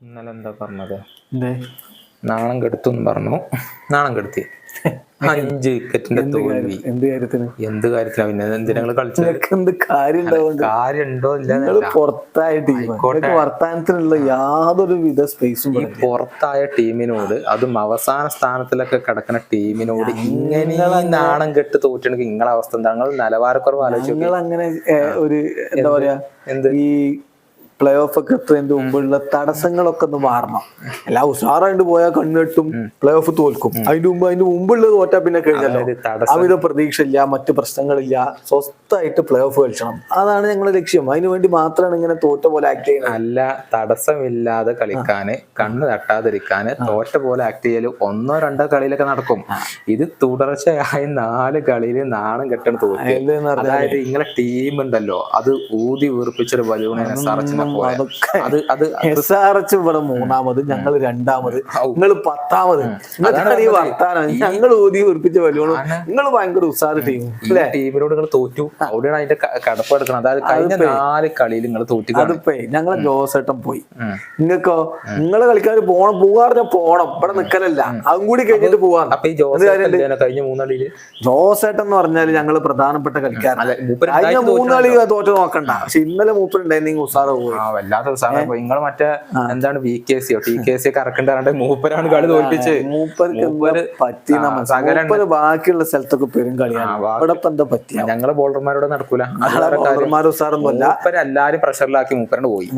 ഇന്നലെ എന്താ പറഞ്ഞത്? നാണം കെടുത്തു പറഞ്ഞു. നാണം കെടുത്തി അഞ്ച് വിക്കറ്റിന്റെ തോൽവി. എന്ത് കാര്യത്തിന്? എന്ത് കാര്യത്തിനാ പിന്നെ? എന്തിനാ നിങ്ങൾ കളിച്ചത്? നിനക്ക് എന്ത് കാര്യം ഉണ്ടാവുകൊണ്ട് കാര്യണ്ടോ ഇല്ല പുറത്തായ ടീം നിങ്ങൾക്ക് വർത്താനത്തിനുള്ള യാതൊരു വിധ സ്പേസും ഈ പുറത്തായ ടീമിനോട് അതും അവസാന സ്ഥാനത്തിലൊക്കെ കിടക്കുന്ന ടീമിനോട് ഇങ്ങനെ നാണം കെട്ട് തോറ്റണെങ്കിൽ നിങ്ങളെ അവസ്ഥ എന്താ? നിങ്ങൾ നിലവാരക്കുറവ് ആലോചിച്ചു നിങ്ങൾ അങ്ങനെ ഒരു എന്താ? പറയാ എന്ത്? ഈ പ്ലേ ഓഫ് ഒക്കെ എത്തുന്നതിന്റെ മുമ്പുള്ള തടസ്സങ്ങളൊക്കെ ഒന്ന് മാറണം. അല്ല ഉഷാറായിട്ട് പോയാൽ കണ്ണെട്ടും പ്ലേ ഓഫ് തോൽക്കും. അതിന്റെ മുമ്പ് അതിന്റെ മുമ്പുള്ളത് തോറ്റാ പിന്നെ കഴിഞ്ഞല്ലോ. അമിത പ്രതീക്ഷ ഇല്ല മറ്റു പ്രശ്നങ്ങളില്ല സ്വസ്ഥായിട്ട് പ്ലേ ഓഫ് കളിക്കണം അതാണ് ഞങ്ങളുടെ ലക്ഷ്യം. അതിനു വേണ്ടി മാത്രമാണ് ഇങ്ങനെ തോറ്റ പോലെ ആക്ട് ചെയ്യുന്നത്. അല്ല തടസ്സമില്ലാതെ കളിക്കാന് കണ്ണ് തട്ടാതിരിക്കാന് തോറ്റ പോലെ ആക്ട് ചെയ്യൽ ഒന്നോ രണ്ടോ കളിയിലൊക്കെ നടക്കും. ഇത് തുടർച്ചയായി നാല് കളിയിൽ നാണം കെട്ടണം അതെന്ന് അതായത് നിങ്ങളെ ടീം ഉണ്ടല്ലോ അത് ഊതി വീർപ്പിച്ചൊരു ബലൂണിനെ സർച്ചിനെ അത് അത് എസ് ആർ എച്ച് ഇവിടെ മൂന്നാമത് ഞങ്ങൾ രണ്ടാമത് നിങ്ങൾ പത്താമത്. ഈ വർത്താനം. ഞങ്ങൾ ഊതി ഉറപ്പിച്ച വലിയോളൂ നിങ്ങൾ ഭയങ്കര ഉസാറ് ടീം ടീമിനോട് നിങ്ങൾ തോറ്റു. അവിടെയാണ് അതിന്റെ കടപ്പ് എടുക്കണം അതായത് കഴിഞ്ഞ നാല് കളിയിൽ നിങ്ങൾ തോറ്റു അതിപ്പോ ഞങ്ങളെ ജോസേട്ടൻ പോയി. നിങ്ങൾക്കോ നിങ്ങളെ കളിക്കാൻ പോണം. പോകാറിഞ്ഞ പോണം. ഇവിടെ നിക്കലല്ല. അതും കൂടി കഴിഞ്ഞിട്ട് പോവാന്ന്. അപ്പൊ ഈ ജോസ് കഴിഞ്ഞ മൂന്നാളിയിൽ ജോസേട്ടൻ എന്ന് പറഞ്ഞാൽ ഞങ്ങൾ പ്രധാനപ്പെട്ട കളിക്കാരൻ കഴിഞ്ഞ മൂന്നാളി തോറ്റ നോക്കണ്ട. പക്ഷെ ഇന്നലെ മൂപ്പരുണ്ടായിരുന്നു ഉസാറ് പോയി വല്ലാത്ത സാധനം നിങ്ങൾ മറ്റേ എന്താണ് വി കെ സിയോ ടി കെ സി ഒക്കെ ഇറക്കണ്ടാണ്ട് മൂപ്പരാണ് കളി തോൽപ്പിച്ച്. മൂപ്പർക്ക് പറ്റി ബാക്കിയുള്ള സ്ഥലത്തൊക്കെ പെരും കളിയാണ്. അവിടെ എന്താ പറ്റിയ? ഞങ്ങൾ ബോളർമാരോട് നടക്കൂല. ബോളർമാർ ഉസാറൊന്നും മൂപ്പര് എല്ലാരും പ്രഷറിലാക്കി മൂപ്പരണ്ട് പോയി.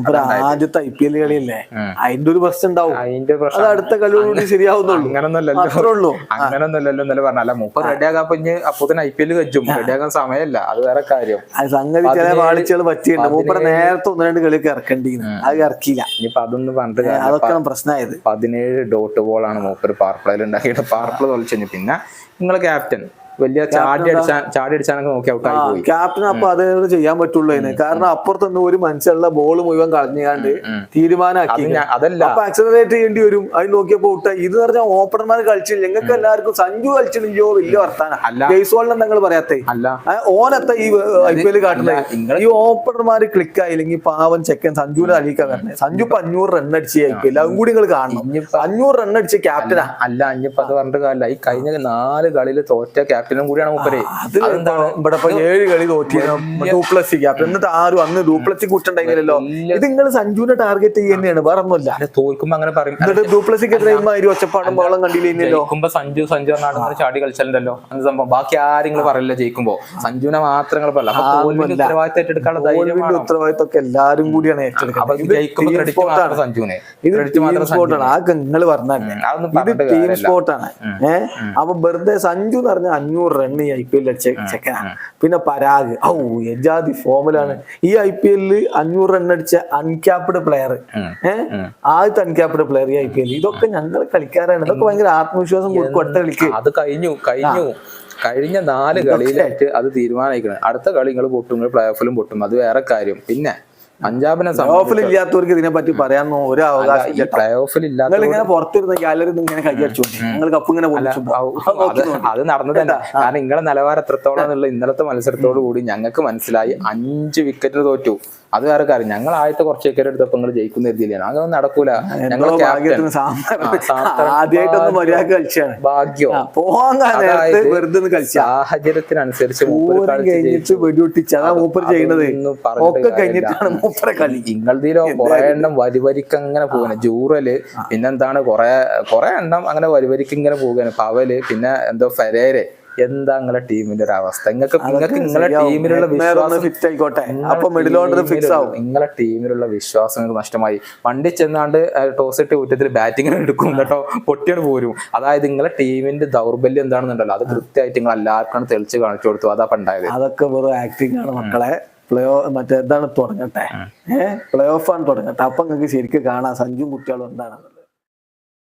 ആദ്യത്തെ ഐ പി എൽ കളിയല്ലേ. അതിന്റെ ഒരു പ്രശ്നം ഉണ്ടാവും. അതിന്റെ അത് പ്രശ്നം അടുത്ത കളിയോടുകൂടി ശരിയാവുന്നുള്ളൂ. അങ്ങനൊന്നല്ലല്ലോ അങ്ങനൊന്നുമല്ലല്ലോ എന്നല്ല പറഞ്ഞല്ല മൂപ്പർ റെഡിയാകാൻ പിന്നെ അപ്പൊ തന്നെ ഐ പി എൽ കജ്ജും. റെഡിയാകാൻ സമയമല്ല. അത് വേറെ കാര്യം. സംഗതി ചില പാളിച്ചുകൾ പറ്റിയിട്ടുണ്ട്. മൂപ്പര് നേരത്തെ ഒന്ന് രണ്ട് കളിയൊക്കെ ഇറക്കേണ്ടിയിരുന്നു അത് ഇറക്കിയില്ല ഇനിയിപ്പൊ അതൊന്നും പറഞ്ഞിട്ട് അതൊക്കെ അതൊക്കെയാണ് പ്രശ്നമായത് പതിനേഴ് ഡോട്ട് ബോളാണ് മൂപ്പര് പാർപ്പിളയിൽ ഉണ്ടാക്കിയിട്ട് പ്ലേ തൊളിച്ചു പിന്നെ നിങ്ങൾ ക്യാപ്റ്റൻ. വലിയ ചാടി അടിച്ചാൽ ചാടി അടിച്ചാനൊക്കെ നോക്കി ഔട്ടായി പോയി. ക്യാപ്റ്റൻ അപ്പൊ അതേ ചെയ്യാൻ പറ്റുള്ളൂ അതിന്. കാരണം അപ്പുറത്തൊന്നും ഒരു മനുഷ്യനുള്ള ബോൾ മുഴുവൻ കളഞ്ഞാണ്ട് തീരുമാനമാക്കി. അതല്ല. അപ്പൊ ആക്സലറേറ്റ് ചെയ്യേണ്ടി വരും. അത് നോക്കിയപ്പോ ഔട്ട് ഇത് പറഞ്ഞാൽ ഓപ്പണർമാർ കളിച്ചില്ല. ഞങ്ങൾക്ക് എല്ലാവർക്കും സഞ്ജു കളിച്ചില്ലയോ വലിയ വർത്താനം. ബേസ്ബോളിനെ നിങ്ങൾ പറയാത്തേ? അല്ല. ഓനത്ത ഈ ഐ പി എൽ കാട്ടുന്നത്. ഈ ഓപ്പണർമാർ ക്ലിക്ക് ആയില്ലെങ്കിൽ പാവൻ ചെക്കൻ സഞ്ജുവിനെ അലിയിക്കാൻ വരണേ സഞ്ജു ഇപ്പൊ അഞ്ഞൂറ് റൺ അടിച്ച് ഐ പി എൽ അതും കൂടി നിങ്ങൾ കാണണം. അഞ്ഞൂറ് റൺ അടിച്ച് ക്യാപ്റ്റനാ അല്ല അഞ്ഞിപ്പത് പറഞ്ഞിട്ട് കാര്യമില്ല. ഈ കഴിഞ്ഞ നാല് കളിയിൽ തോറ്റ ക്യാപ്റ്റനും കൂടിയാണ് മൂപ്പര്. ഇവിടെ ഇപ്പൊ ഏഴ് കളി തോറ്റി ഡൂപ്ലസി ക്യാപ്റ്റൻ എന്നിട്ട് ആരും അന്ന് ഡൂപ്ലസി കുറ്റുണ്ടായിരുന്നല്ലോ ഇത് നിങ്ങൾ സഞ്ജുവിനെ ടാർഗറ്റ് ചെയ്യുന്നതാണ്. വേറെ ഒന്നുമില്ല. തോൽക്കുമ്പോ അങ്ങനെ പറയും. എന്നിട്ട് ഡൂപ്ലസിക്ക് എത്രയും ഒച്ചപ്പാടും ബോളം കണ്ടില്ലോ സഞ്ജു സഞ്ജു അങ്ങനെ ചാടി കളിച്ചാലുണ്ടല്ലോ അന്ന് സംഭവം. ബാക്കി ആരും പറയില്ല ജയിക്കുമ്പോ. സഞ്ജുവിനെ മാത്രം ഉത്തരവാദിത്തം ഉത്തരവാദിത്തമൊക്കെ എല്ലാരും കൂടിയാണ് ഏറ്റെടുക്കുന്നത്. സഞ്ജുവിനെ. ആ നിങ്ങൾ അതൊന്നും ഇത് ടീം ഏഹ് അപ്പൊ വെറുതെ സഞ്ജു എന്ന് പറഞ്ഞ അഞ്ഞൂറ് റൺ ഐ പി എൽ ചെക്കനാ. ചെക്കനാണ് പിന്നെ പരാഗ്. ഔ യജാതി ഫോമിലാണ് ഈ ഐ പി എല്ലിൽ അഞ്ഞൂറ് റൺ അടിച്ച അൺക്യാപ്ഡ് പ്ലെയർ. ഏഹ് ആദ്യത്തെ അൺക്യാപ്ഡ് പ്ലെയർ ഈ ഐ പി എൽ ഇതൊക്കെ ഞങ്ങൾ കളിക്കാരാണ് ഇതൊക്കെ ഭയങ്കര ആത്മവിശ്വാസം കൊടുക്കും അടുത്ത കളിക്ക്. അത് കഴിഞ്ഞു കഴിഞ്ഞു. കഴിഞ്ഞ നാല് കളിയിലായിട്ട് അത് തീരുമാനിക്കണം. അടുത്ത കളി നിങ്ങൾ പൊട്ടും പ്ലേ ഓഫിലും പൊട്ടും. അത് വേറെ കാര്യം. പിന്നെ പഞ്ചാബിനെ ഓഫിൽ ഇല്ലാത്തവർക്ക് ഇതിനെ പറ്റി പറയാനോ ഒരു അവകാശം ഇല്ല പ്ലേ ഓഫിൽ ഇല്ലാത്ത നിങ്ങൾ ഇങ്ങനെ പുറത്തിരുന്ന ഗാലറി ഇങ്ങനെ നിങ്ങൾ കപ്പ് ഇങ്ങനെ അത് നടന്നു തന്നെ. കാരണം നിങ്ങളെ നിലവാരം എത്രത്തോളം എന്നുള്ള ഇന്നലത്തെ മത്സരത്തോടു കൂടി ഞങ്ങൾക്ക് മനസ്സിലായി. അഞ്ച് വിക്കറ്റ് തോറ്റു. അത് വേറെ കാര്യം. ഞങ്ങൾ ആദ്യത്തെ കുറച്ച് വിക്കറ്റ് എടുത്തപ്പോ നിങ്ങൾ ജയിക്കുന്ന രീതിയിലാണ് അതൊന്നും നടക്കൂല. ഞങ്ങൾ ഭാഗ്യോ. സാഹചര്യത്തിനനുസരിച്ച് കഴിഞ്ഞിട്ട് വെടിയൊട്ടിച്ച്. അതാ മൂപ്പർ ചെയ്യുന്നത് ഒക്കെ കഴിഞ്ഞിട്ടാണ് മൂപ്പറെ കളി. ഇങ്ങളതിലോ കുറെ എണ്ണം വരിവരിക്ക് അങ്ങനെ പോകാന് ജൂറൽ പിന്നെന്താണ് കുറെ കുറെ എണ്ണം അങ്ങനെ വരിവരിക്ക് ഇങ്ങനെ പോകാന് പവൽ പിന്നെ എന്തോ ഫെരേര്. എന്താ നിങ്ങളെ ടീമിന്റെ ഒരു അവസ്ഥ? നിങ്ങൾക്ക് നിങ്ങൾക്ക് നിങ്ങളെ ടീമിലുള്ള വിശ്വാസം ഫിറ്റ് ആയിക്കോട്ടെ. അപ്പൊ മിഡിൽ ഓർഡർ ഫിക്സ് ആവും. നിങ്ങളെ ടീമിലുള്ള വിശ്വാസം നിങ്ങൾക്ക് നഷ്ടമായി. വണ്ടി ചെന്നാണ്ട് ടോസ് ഇട്ട് കുറ്റത്തിൽ ബാറ്റിങ്ങിന് എടുക്കും കേട്ടോ. പൊട്ടിയാണ് പോരും. അതായത് നിങ്ങളെ ടീമിന്റെ ദൗർബല്യം എന്താണെന്നുണ്ടല്ലോ. അത് കൃത്യമായിട്ട് നിങ്ങൾ എല്ലാവർക്കും തെളിച്ച് കാണിച്ചു കൊടുത്തു. അതാ പണ്ടായത് അതൊക്കെ വെറും ആക്ടിങ് ആണ് മക്കളെ. പ്ലേ ഓഫ് മറ്റേ എന്താണ് തുടങ്ങട്ടെ. ഏഹ് പ്ലേ ഓഫ് ആണ് തുടങ്ങട്ടെ. അപ്പൊ നിങ്ങൾക്ക് ശരിക്കും കാണാം. സഞ്ജു കുട്ടികളും എന്താണെന്നുള്ളത്